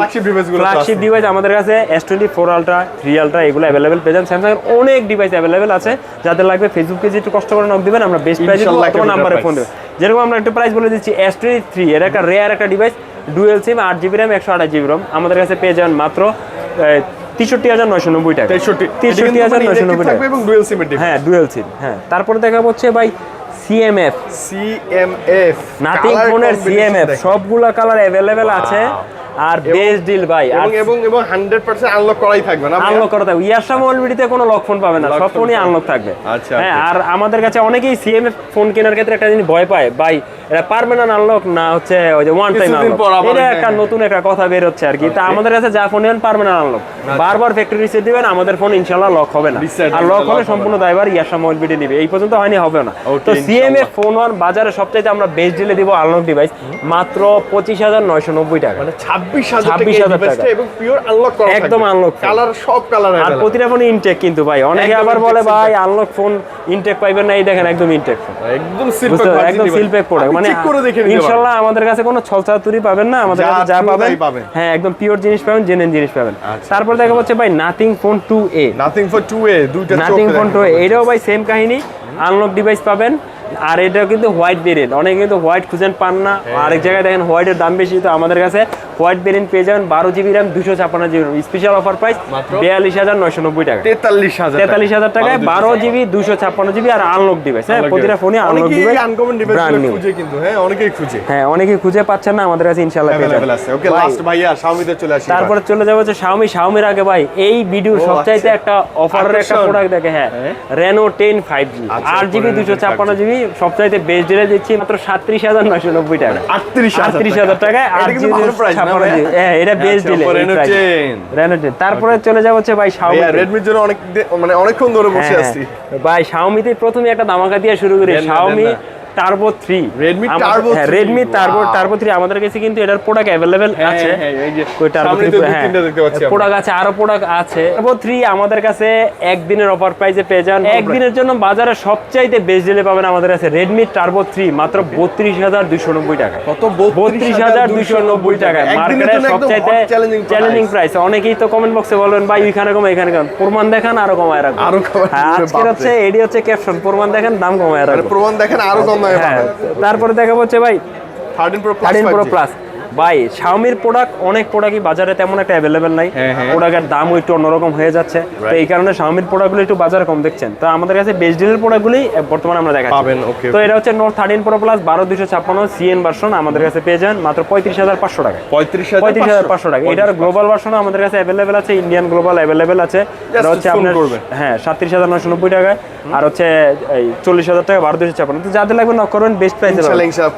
ফ্ল্যাগশিপ ডিভাইস আমাদের কাছে S twenty four ultra three ultra এগুলো অ্যাভেলেবেল পেয়ে যান। স্যামসাং এর অনেক ডিভাইস অ্যাভেলেবেল আছে। যাদের লাগবে ফেসবুকে যে একটু কষ্ট করে নক দিবেন আমরা বেস্ট প্রাইস তোমার নাম্বারে ফোন দেবেন। যেরকম আমরা একটা প্রাইস বলে দিচ্ছি এস টোয়েন্টি থ্রি এর একটা রেয়ার একটা ডিভাইস ডুয়েল সিম আট জিবি র্যাম একশো আঠাশ জিবি রম আমাদের কাছে পেয়ে যাবেন মাত্র তেষট্টি হাজার নয়শো নব্বই টাকা। তেষট্টি তেষট্টি হাজার নয়শো নব্বই টাকা। এবং ডুয়েল সিম হ্যাঁ ডুয়েল সিম হ্যাঁ। তারপরে দেখা হচ্ছে ভাই সিএমএফ সিএমএফ নাথিং ফোনের সিএমএফ সবগুলা কালার অ্যাভেলেবেল আছে। আর বেস্ট ডিল ভাই এবং এবং এবং 100% আনলক করাই থাকবে না? আনলক করা থাকবে। কোনো লক ফোন পাবে না সব ফোনই আনলক থাকবে। আচ্ছা, হ্যাঁ আর আমাদের কাছে অনেকেই সিএমএফ ফোন কেনার ক্ষেত্রে একটা জিনিস ভয় পায়। ভাই এটা আনলক না হচ্ছে ওই যে ওয়ান টাইম আনলক এটা হ্যাঁ, একটা হ্যাঁ। নতুন একটা কথা বের হচ্ছে আর কি। তা আমাদের কাছে যা ফোন নেবেন আনলক বারবার ফ্যাক্টরি রিসেট দিবেন আমাদের ফোন ইনশাআল্লাহ লক হবে না। আর লক হলে সম্পূর্ণ দায়ভার ইয়াসা মোবাইলবিডি নিবে। এই পর্যন্ত হয়নি হবে না। তো সিএমএফ। ফোন ওয়ান বাজারে সবচাইতে আমরা বেস্ট ডিলে দিব আনলক ডিভাইস মাত্র পঁচিশ হাজার নয়শো নব্বই টাকা। মানে 26000 টাকা 26,000 ডিভাইসটা টাকা। এবং পিওর আনলক করা একদম unlock কালার সব কালার আর প্রতিটা ফোনে ইনটেক কিন্তু ভাই অনেকে আবার বলে ভাই আনলক ফোন ইনটেক পাইবেন না এই দেখেন একদম ইনটেক ফোন একদম সিল একদম সিল প্রোডাক্ট মানে ইনশাআল্লাহ আমাদের কাছে কোনো ছলছাতুরি পাবেন না আমাদের কাছে যা পাবেন হ্যাঁ একদম পিওর জিনিস পাবেন জেনুইন জিনিস পাবেন। আচ্ছা। তারপর দেখা হচ্ছে ভাই Nothing phone 2A nothing for 2A দুইটা নাথিং ফোন। 2A এটাও ভাই সেম কাহিনী। আনলক ডিভাইস পাবেন। আর এটা কিন্তু হোয়াইট বেরিয়েন্ট অনেকে কিন্তু হোয়াইট খুঁজেন পান না। হ্যাঁ। আরেক জায়গায় দেখেন হোয়াইটের দাম বেশি তো আমাদের কাছে হোয়াইট বেরিয়েন্ট পেয়ে যাবেন বারো জিবি র্যাম দুশো ছাপান্ন জিবি স্পেশাল অফার প্রাইস বিয়াল্লিশ হাজার নয়শো নব্বই টাকা। তেতাল্লিশ হাজার তেতাল্লিশ হাজার টাকায় বারো জিবি দুশো ছাপ্পান্ন জিবি আর আনলক ডিভাইস হ্যাঁ প্রতিটা ফোনে আনলক ডিভাইস আনকমন ডিভাইস খুঁজে কিন্তু হ্যাঁ অনেকেই খুঁজে। হ্যাঁ অনেকেই খুঁজে পাচ্ছেন না আমাদের কাছে ইনশাআল্লাহ পেয়ে যাবেন। ওকে লাস্ট ভাইয়া শাওমিতে চলে আসি তারপরে চলে যাব যে শাওমি শাওমির আগে ভাই এই ভিডিও সবচাইতে আচ্ছা। একটা অফারের একটা প্রোডাক্ট দেখে হ্যাঁ রেনো টেন ফাইভ জি আট জিবি দুশো ছাপ্পান্ন জিবি সবচাইতে বেস্ট ডিলে দিচ্ছি মাত্র সাতত্রিশ হাজার নয়শো নব্বই টাকা। আটত্রিশ হাজার টাকায় এটা হ্যাঁ বেস্ট আচ্ছা, ডিলে Oppo Reno 10 রেনো টেন তারপরে চলে যাব হচ্ছে ভাই শাওমি রেডমির জন্য অনেক মানে অনেকক্ষণ ধরে বসে হ্যাঁ, আছি। হ্যাঁ। ভাই শাওমিতে প্রথমে একটা দামাকা দিয়ে শুরু করি। Xiaomi. Turbo three Redmi Turbo 3, Redmi turbo turbo three আমাদের কাছে কিন্তু এটার প্রোডাক্ট অ্যাভেলেবেল হ্যাঁ, আছে। হ্যাঁ, ওই টার্বো থ্রি হ্যাঁ। প্রোডাক্ট আছে আরও প্রোডাক্ট আছে। টার্বো থ্রি আমাদের কাছে একদিনের অফার প্রাইসে পেয়ে যান। একদিনের জন্য বাজারে সবচাইতে বেস্ট ডিলে পাবেন আমাদের কাছে রেডমি টার্বো থ্রি মাত্র বত্রিশ হাজার দুইশো নব্বই টাকা। কত? বত্রিশ হাজার দুইশো নব্বই টাকা। মার্কেটে সবচাইতে চ্যালেঞ্জিং প্রাইস অনেকেই তো কমেন্ট বক্সে বলবেন ভাই ওইখানে কম এখানে কম প্রমাণ দেখান আরও কমায় রাখবেন আরও হ্যাঁ, আজকের হচ্ছে এডি হচ্ছে ক্যাপশন প্রমাণ দেখেন দাম কমায় রাখবেন প্রমাণ দেখেন আরও কম দামে হ্যাঁ পাবেন তারপরে দেখাবো হচ্ছে ভাই 13 pro plus thirteen pro plus ভাই শাওমির প্রোডাক্ট অনেক প্রোডাক্টই বাজারে তেমন একটা অ্যাভেলেবেল নাই। হ্যাঁ, হ্যাঁ। প্রোডাক্টের দামও একটু অন্যরকম হয়ে যাচ্ছে। তো এই কারণে শাওমির প্রোডাক্টগুলো একটু বাজারে কম দেখছেন। তো আমাদের কাছে বেস্ট ডিলের প্রোডাক্টগুলি বর্তমানে আমরা দেখাচ্ছি। পাবেন, okay, তো এটা হচ্ছে নোট থার্টিন প্রো প্লাস বারো দুশো ছাপ্পান্ন সিএন ভার্সন আমাদের কাছে পেয়ে যান মাত্র পঁয়ত্রিশ হাজার পাঁচশো টাকা 35500 পঁয়ত্রিশ হাজার পাঁচশো টাকা এটার গ্লোবাল ভার্সন আমাদের কাছে অ্যাভেলেবেল আছে ইন্ডিয়ান গ্লোবাল অ্যাভেলেবেল আছে। এটা হচ্ছে আপনার হ্যাঁ সাতত্রিশ হাজার নশো নব্বই টাকায়। আর হচ্ছে এই চল্লিশ হাজার টাকা বারো দুশো ছাপ্পান্ন তো যাদের লাগবে নক করবেন বেস্ট প্রাইসে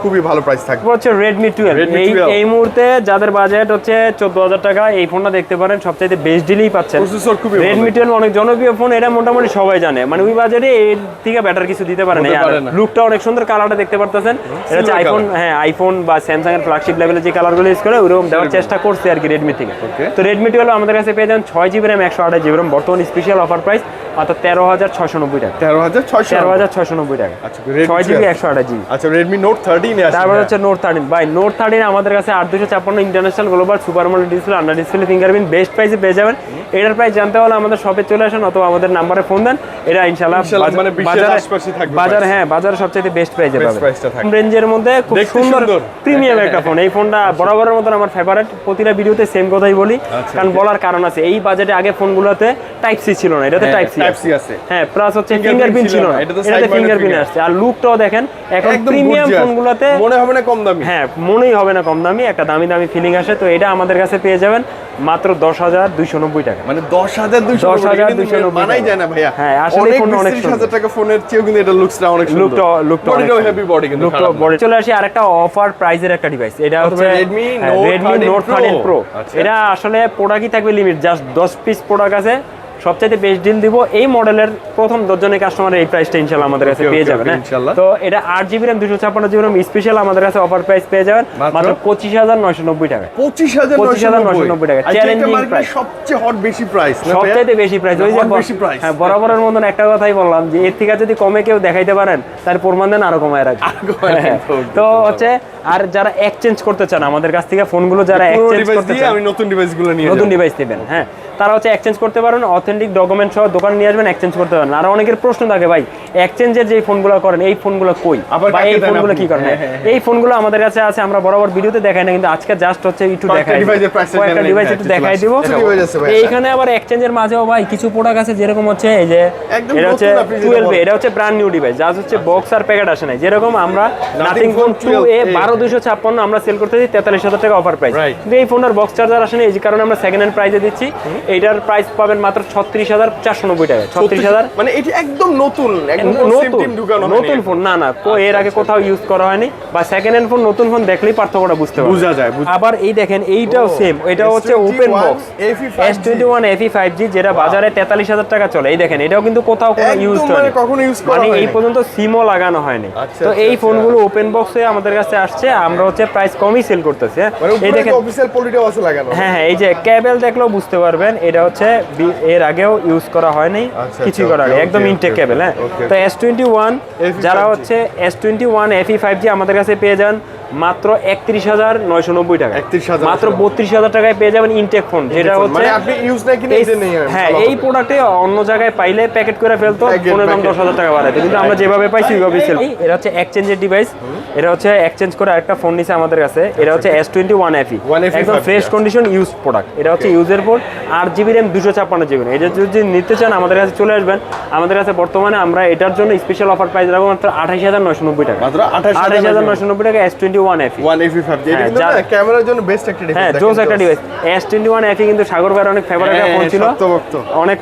খুবই ভালো প্রাইস থাকবে। হচ্ছে রেডমি টুয়েলভ Redmi এই 12 এই মুহূর্তে যাদের বাজেট হচ্ছে চোদ্দ হাজার টাকা এই ফোনটা দেখতে পারেন সবচাইতে বেস্ট ডিলেই পাচ্ছেন। প্রসেসর খুবই ভালো। রেডমি টুয়েলভ অনেক জনপ্রিয় ফোন এটা মোটামুটি সবাই জানে। মানে ওই বাজেটে এর থেকে বেটার কিছু দিতে পারে না। লুকটা অনেক সুন্দর কালারটা দেখতে পারতেছেন। এটা হচ্ছে আইফোন হ্যাঁ আইফোন বা স্যামসাং এর ফ্ল্যাগশিপ লেভেলের যে কালারগুলো ইউজ করে ওরকম দেওয়ার চেষ্টা করছে আর কি রেডমি থেকে। তো রেডমি টুয়েলভ আমাদের কাছে পেয়ে যান ছয় জিবি র্যাম একশো আঠাশ জিবি র্যাম বর্তমানে স্পেশাল অফার প্রাইস অর্থাৎ তেরো হাজার ছয়শো নব্বই টাকা। 13600 তেরো হাজার ছয়শো নব্বই টাকা। আচ্ছা ছয় জিবি একশো আঠাশ জিবি আচ্ছা রেডমি নোট থার্টিন তারপর হচ্ছে নোট থার্টিন ভাই নোট থার্টিন আমাদের কাছে আট দুশো ছাপ্পান্ন international global super model display under display fingerprint best প্রাইসে পেয়ে যাবেন। এটার প্রাইস জানতে হলে আমাদের শপে চলে আসেন অথবা আমাদের নাম্বারে ফোন দেন। এটা ইনশাল্লাহ বাজার- মানে 20 এর বাজারে- আশপাশে থাকবে বাজার হ্যাঁ বাজারে সবচেয়ে বেস্ট প্রাইসে পাবেন। রেঞ্জের মধ্যে খুব সুন্দর। প্রিমিয়াম একটা *laughs* ফোন এই ফোনটা বরাবরের মতন আমার ফেভারিট প্রতিটা ভিডিওতে সেম কথাই বলি আচ্ছা, কারণ বলার কারণ আছে। এই বাজেটে আগে ফোনগুলোতে টাইপ সি ছিল না এটাতে হ্যাঁ, টাইপ সি Type C আছে। হ্যাঁ প্লাস হচ্ছে ফিঙ্গারপ্রিন্ট ছিল না, এটাতে ফিঙ্গারপ্রিন্ট আসছে। আর লুকটাও দেখেন এখন প্রিমিয়াম ফোনগুলোতে মনে হবে না কম দামি। হ্যাঁ মনেই হবে না কম দামি। একটা দামি দামি ফিলিং আসে। তো এটা আমাদের কাছে পেয়ে যাবেন মাত্র দশ হাজার দুইশো নব্বই টাকা। মানে দশ হাজার দুইশো 10,290 মানাই যায় না ভাইয়া। হ্যাঁ, আসলে অনেক ফোনটা অনেক হাজার টাকা ফোনের চেয়েও কিন্তু এটা লুকসটা অনেক লুকটা লুকটা হেভি বডি কিন্তু লুকটা বডি চলে আসি আরেকটা অফার প্রাইসের একটা ডিভাইস এটা হচ্ছে Redmi Note Redmi 13 note Pro। Thirteen pro. এটা আসলে প্রোডাক্টই থাকবে লিমিট জাস্ট দশ পিস প্রোডাক্ট আছে। সবচাইতে বেস্ট ডিল দিব এই মডেলের প্রথম দশজনের কাস্টমার এই প্রাইসটা ইনশাল্লাহ আমাদের কাছে পেয়ে যাবেন হ্যাঁ। তো এটা আট জিবি র্যাম দুশো ছাপ্পান্ন জিবি র্যাম স্পেশাল আমাদের কাছে অফার প্রাইস পেয়ে যাবেন মাত্র? পঁচিশ হাজার নয়শো নব্বই টাকা পঁচিশ হাজার 25,990 টাকা। Challenging price। সবচেয়ে হট বেশি প্রাইস সবচাইতে বেশি প্রাইস ওই যে প্রাইস হ্যাঁ বরাবরের মতন একটা কথাই বললাম যে এর থেকে যদি কমে কেউ দেখাইতে পারেন তার প্রমাণ দেন আরও কমায় কমায় হ্যাঁ, রাখবেন। তো হচ্ছে আর যারা এক্সচেঞ্জ করতে চান আমাদের কাছ থেকে ফোনগুলো যারা এক্সচেঞ্জ করতে চান আমি নতুন ডিভাইসগুলো নিয়ে নতুন ডিভাইস নেবেন হ্যাঁ তারা হচ্ছে এক্সচেঞ্জ করতে পারেন অথেন্টিক ডকুমেন্ট সহ দোকান নিয়ে আসবেন এক্সচেঞ্জ করতে পারেন আর অনেকের প্রশ্ন থাকে ভাই এক্সচেঞ্জের যে ফোনগুলো করেন এই ফোনগুলো কই? বা এই ফোনগুলো কি করেন? হ্যাঁ, হ্যাঁ, এই ফোনগুলো আমাদের কাছে আছে আমরা বরাবর ভিডিওতে দেখাই না কিন্তু আজকে জাস্ট হচ্ছে একটু দেখাই কয়েকটা ডিভাইস একটু হ্যাঁ, দেখাই দিব। এইখানে আবার এক্সচেঞ্জের মাঝেও ভাই কিছু প্রোডাক্ট আছে যেরকম হচ্ছে এই যে এটা হচ্ছে টুয়েলভ এটা হচ্ছে ব্র্যান্ড নিউ ডিভাইস যা হচ্ছে বক্স আর প্যাকেট আসে নাই। যেরকম আমরা নাথিং ফোন টু এ বারো দুশো ছাপ্পান্ন আমরা সেল করতেছি তেতাল্লিশ হাজার টাকা অফার প্রাইস কিন্তু এই ফোনের বক্স চার্জার আসেনি এই কারণে আমরা সেকেন্ড হ্যান্ড প্রাইসে দিচ্ছি। এইটার প্রাইস পাবেন মাত্র ছত্রিশ হাজার চারশো নব্বই টাকা ছত্রিশ হাজার মানে এটা একদম নতুন নতুন নতুন ফোন না না এর আগে কোথাও ইউজ করা হয়নি বা সেকেন্ড হ্যান্ড ফোন নতুন ফোন দেখলেই পার্থক্যটা বুঝতে বোঝা যায়, আবার এই দেখেন এইটাও সেম এটা হচ্ছে open box S twenty one FE five G যেটা বাজারে তেতাল্লিশ হাজার টাকা চলে এই দেখেন এটাও কিন্তু কোথাও কোনো ইউজ মানে কখনো করা মানে এই। পর্যন্ত সিমও লাগানো হয়নি। আচ্ছা, তো আচ্ছা, এই আচ্ছা। ফোনগুলো ওপেন বক্সে আমাদের কাছে আসছে আমরা হচ্ছে প্রাইস কমই সেল করতেছি হ্যাঁ? মানে এই দেখেন অফিসিয়াল পলিটাও আছে লাগানো। হ্যাঁ হ্যাঁ এই যে ক্যাবেল দেখলেও বুঝতে পারবেন এটা হচ্ছে এর আগেও ইউজ করা হয়নি নাই কিছুই আচ্ছা, করা হয়নি একদম ইনটেকেবল ইনটেক okay, হ্যাঁ? তো এস টোয়েন্টি ওয়ান যারা হচ্ছে S twenty one FE five G আমাদের কাছে পেয়ে যান। মাত্র একত্রিশ হাজার নয়শো নব্বই টাকা। 31,990 মাত্র বত্রিশ হাজার টাকায় পেয়ে যাবেন ইনটেক ফোন যেটা হচ্ছে মানে আপনি ইউজ না কিনে এই- এই নেই হ্যাঁ এই প্রোডাক্টে অন্য জায়গায় পাইলে প্যাকেট করে ফেলতো ফোনের দাম দশ হাজার টাকা বাড়াইতো। কিন্তু আমরা যেভাবে পাইছি ওইভাবে সেল এটা হচ্ছে এক্সচেঞ্জের ডিভাইস এটা হচ্ছে এক্সচেঞ্জ করে আরেকটা ফোন নিছে আমাদের কাছে এটা হচ্ছে এস টোয়েন্টি ওয়ান এফি একদম ফ্রেশ কন্ডিশন ইউজ প্রোডাক্ট এটা হচ্ছে ইউজের পর আট জিবি র্যাম দুশো ছাপ্পান্ন জিবি এটা যদি নিতে চান আমাদের কাছে চলে আসবেন। আমাদের কাছে বর্তমানে আমরা এটার জন্য স্পেশাল অফার প্রাইস রাখব মাত্র আঠাশ হাজার নয়শো নব্বই টাকা। মাত্র 28,990 আঠাশ হাজার নয়শো নব্বই। টাকা S twenty one FE one FE five হ্যাঁ, কিন্তু ক্যামেরার জন্য বেস্ট একটা ডিভাইস হ্যাঁ জোস একটা device S twenty one FE কিন্তু সাগর ভাইয়ের অনেক ফেভারিট একটা হ্যাঁ, ফোন ছিল। অনেক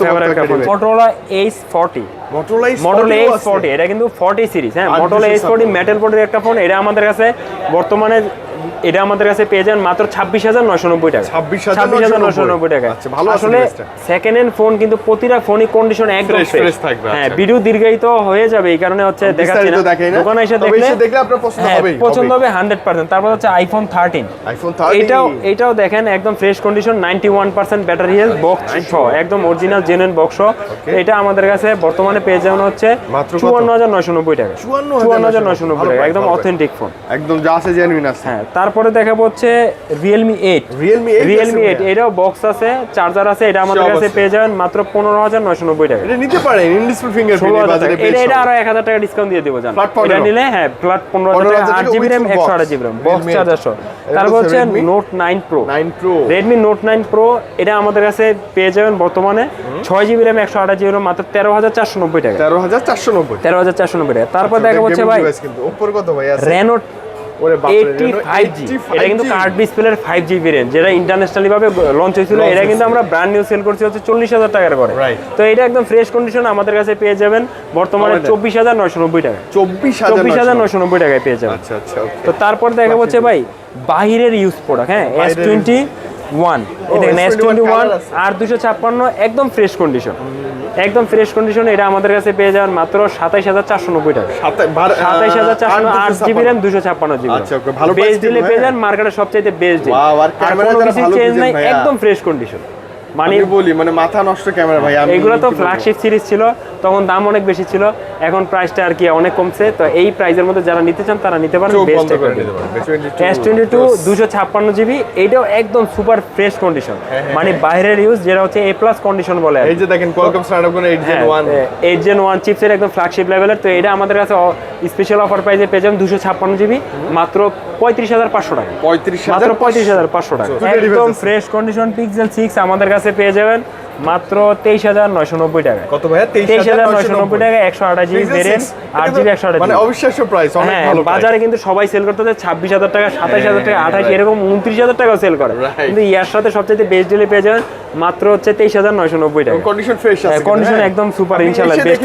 ফেভারিট একটা phone Motorola H forty model H forty এটা কিন্তু ফর্টি সিরিজ হ্যাঁ মডেল এইচ ফোর্টি মেটাল বোর্ডের একটা ফোন এটা আমাদের কাছে বর্তমানে এটা আমাদের কাছে পেয়ে যান মাত্র ছাব্বিশ হাজার নয়শো নব্বই টাকা। 26,990 নব্বই টাকা আচ্ছা, ভালো আসলে সেকেন্ড হ্যান্ড ফোন কিন্তু প্রতিটা ফোনই কন্ডিশন একদম ফ্রেশ থাকবে, হ্যাঁ আচ্ছা। ভিডিও দীর্ঘায়িত হয়ে যাবে এই কারণে হচ্ছে দেখাচ্ছি না। দোকানে এসে দেখলে আপনার পছন্দ হ্যাঁ, পছন্দ হবে তারপর হচ্ছে আইফোন থার্টিন আইফোন 30 এটাও এটাও দেখেন একদম fresh condition ninety one percent battery health box সহ একদম অরিজিনাল জেনুইন বক্স এটা আমাদের কাছে বর্তমানে পেয়ে যাওয়া হচ্ছে মাত্র কত? চুয়ান্ন হাজার নয়শো নব্বই টাকা। 54,990 চুয়ান্ন হাজার নয়শো নব্বই টাকা একদম অথেন্টিক ফোন একদম যা আছে জেনুইন আছে। হ্যাঁ তারপরে দেখাবো হচ্ছে Realme eight Realme Realme eight এটাও বক্স আছে চার্জার আছে এটা আমাদের কাছে পেয়ে যাবেন মাত্র পনেরো হাজার নয়শো নব্বই টাকা। এটা নিতে পারেন ইন ডিসপ্লে ষোলো ফিঙ্গারপ্রিন্ট হাজার বাজারে টাকা। এটা এটা আরও এক হাজার টাকা ডিসকাউন্ট দিয়ে দেবো জান। এটা নিলে হ্যাঁ ফ্ল্যাট পনেরো হাজার 15,000 টাকা। আট জিবি র্যাম একশো জিবি র্যাম বক্স চার্জার সহ তারপর হচ্ছে note nine pro 9 Pro Redmi note nine pro এটা আমাদের কাছে পেয়ে যাবেন বর্তমানে। ছয় জিবি র্যাম একশো আঠাশ জিবি র্যাম মাত্র তেরো হাজার চারশো নব্বই টাকা। তেরো হাজার চারশো নব্বই। তেরো হাজার চারশো নব্বই টাকা। তারপর দেখা হচ্ছে ভাই ওপর কত ভাই আছে? রেনো ওরে বাপরে এইটটি ফাইভ জি এটা কিন্তু কার্ড ডিসপ্লের ফাইভ জি ভেরিয়েন্ট যেটা ইন্টারন্যাশনালি ভাবে লঞ্চ হয়েছিল এটা কিন্তু আমরা ব্র্যান্ড নিউ সেল করছি হচ্ছে চল্লিশ হাজার টাকার করে। তো এটা একদম ফ্রেশ কন্ডিশন আমাদের কাছে পেয়ে যাবেন। বর্তমানে চব্বিশ হাজার নয়শো নব্বই টাকা চব্বিশ চব্বিশ হাজার নয়শো নব্বই টাকায় পেয়ে যাবেন। আচ্ছা আচ্ছা। তো তারপর দেখা হচ্ছে ভাই বাহিরের ইউজ প্রোডাক্ট হ্যাঁ S twenty one S twenty one আর দুশো ছাপ্পান্ন একদম ফ্রেশ কন্ডিশন একদম ফ্রেশ কন্ডিশন এটা আমাদের কাছে পেয়ে যাবেন মাত্র সাতাইশ হাজার চারশো নব্বই টাকা। সাতাইশ হাজার চারশো আট জিবি। র্যাম দুশো ছাপ্পান্ন জিবি বেস্ট দিলে পেয়ে? যান মার্কেটের সবচাইতে বেস্ট ডিল আর camera যারা চেঞ্জ নাই একদম ফ্রেশ কন্ডিশন মানে বলি মানে মাথা নষ্ট ক্যামেরা ভাই এগুলো তো ফ্ল্যাগশিপ সিরিজ ছিল তখন দাম অনেক বেশি ছিল এখন প্রাইসটা আর কি অনেক কমছে তো এই প্রাইসের মধ্যে যারা নিতে চান তারা নিতে পারেন বেস্ট বন্ধ করে দিতে পারেন। S22 এস টোয়েন্টি টু দুশো ছাপ্পান্ন জিবি এইটাও একদম সুপার ফ্রেশ কন্ডিশন মানে বাইরের ইউজ যেটা হচ্ছে এ প্লাস কন্ডিশন বলে এই যে দেখেন Qualcomm Snapdragon 8 Gen 1 eight gen one চিপসের একদম ফ্ল্যাগশিপ লেভেলের তো এটা আমাদের কাছে স্পেশাল অফার প্রাইসে পেয়ে যাবেন দুশো ছাপ্পান্ন জিবি মাত্র পঁয়ত্রিশ হাজার পাঁচশো টাকা। 35000 মাত্র পঁয়ত্রিশ হাজার পাঁচশো টাকা। একদম ফ্রেশ কন্ডিশন পিক্সেল সিক্স আমাদের কাছে পেয়ে যাবেন। মাত্র তেইশ হাজার নয়শো নব্বই টাকা কত ভাইয়া? তেইশ হাজার নয়শো নব্বই। টাকা একশো আঠাশ জিবি ভেরিয়েন্ট আট জিবি একশো আঠাশ মানে অবিশ্বাস্য প্রাইস হ্যাঁ বাজারে কিন্তু সবাই সেল করতে ছাব্বিশ হাজার টাকা সাতাশ হাজার টাকা আঠাশ এরকম উনত্রিশ হাজার সেল করে। কিন্তু ইয়ার সাথে সবচেয়ে বেস্ট ডিলে পেয়ে যাবেন মাত্র হচ্ছে তেইশ হাজার নয়শো নব্বই টাকা। কন্ডিশন ফ্রেশ আছে কন্ডিশন একদম সুপার ইনশাল্লাহ বেস্ট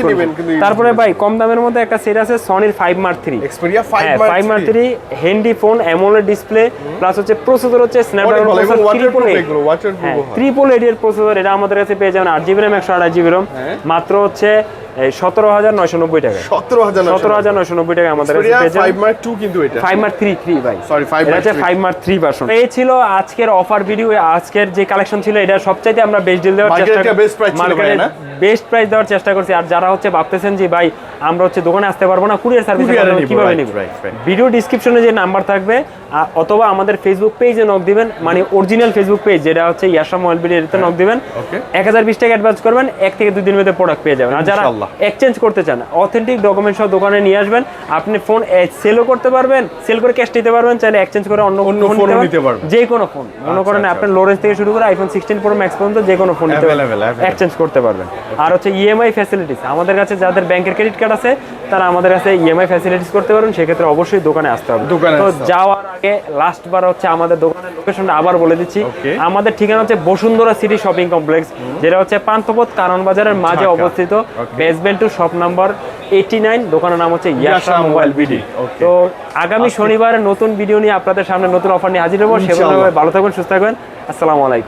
তারপরে ভাই কম দামের মধ্যে একটা সেট আছে সনির ফাইভ মার্ক থ্রি হ্যাঁ five mark three handy phone AMOLED display plus হচ্ছে প্রসেসর হচ্ছে স্ন্যাপড্রাগন waterproof এইট হ্যাঁ হয়। এর প্রসেসর এটা আমাদের কাছে পেয়ে যাবেন আট জিবি র্যাম একশো আঠাশ জিবি হ্যাঁ। মাত্র হচ্ছে সতেরো হাজার নয়শো নব্বই টাকা। 17000 সতেরো হাজার নয়শো নব্বই টাকা আমাদের কাছে এক্সপেরিয়া পেয়ে যাবেন 5 মার্ক 2 কিন্তু এটা। ফাইভ মার্ক থ্রি থ্রি ভাই। 5 এটা Mark হচ্ছে 3 ফাইভ মার্ক থ্রি ভার্সন এই ছিল আজকের অফার ভিডিও আজকের যে কালেকশন ছিল এটা সবচাইতে আমরা বেস্ট ডিল দেওয়ার চেষ্টা? বেস্ট প্রাইস দেওয়ার চেষ্টা করছি। আর যারা হচ্ছে ভাবতেছেন যে ভাই আমরা হচ্ছে দোকানে আসতে পারব না কুরিয়ার সার্ভিস কীভাবে নিব. ভিডিও ডিসক্রিপশনে যে নাম্বার থাকবে অথবা আমাদের ফেসবুক পেজে নক দিবেন মানে অরিজিনাল ফেসবুক পেজ যেটা হচ্ছে ইয়াসা মোবাইল বিডি এটাতে নক দিবেন। Okay. এক হাজার বিশ টাকা অ্যাডভান্স করবেন এক থেকে দুই দিনের মধ্যে প্রোডাক্ট পেয়ে যাবেন। আর যারা। এক্সচেঞ্জ করতে চান অথেন্টিক ডকুমেন্ট সহ দোকানে নিয়ে আসবেন। আপনি ফোন সেলও করতে পারবেন। সেল করে ক্যাশ নিতে পারবেন চাইলে এক্সচেঞ্জ করে অন্য অন্য ফোন নিতে পারবেন। যে কোনো ফোন মনে করেন আচ্ছা। আপনার লোরেন্স থেকে শুরু করে আইফোন সিক্সটিন প্রো ম্যাক্স পর্যন্ত যে কোনো ফোন. এক্সচেঞ্জ করতে পারবেন। আর হচ্ছে ইএমআই ফ্যাসিলিটিস আমাদের কাছে যাদের ব্যাংকের ক্রেডিট কার্ড আছে তারা আমাদের কাছে ইএমআই ফ্যাসিলিটিস করতে পারবেন। সেক্ষেত্রে অবশ্যই দোকানে আসতে হবে। তো যাওয়ার আগে লাস্ট বার হচ্ছে আমাদের দোকানের লোকেশনটা আবার বলে দিচ্ছি। আমাদের ঠিকানা হচ্ছে বসুন্ধরা সিটি শপিং কমপ্লেক্স যেটা হচ্ছে পান্থপথ কারণ বাজারের মাঝে অবস্থিত। Okay. Basement two shop number eighty nine দোকানের নাম হচ্ছে ইয়াসা ইয়াশা মোবাইল বিডি তো আগামী শনিবার নতুন ভিডিও নিয়ে আপনাদের সামনে নতুন অফার নিয়ে হাজির হব। সেভাবে ভালো থাকবেন সুস্থ থাকবেন। আসসালামু আলাইকুম।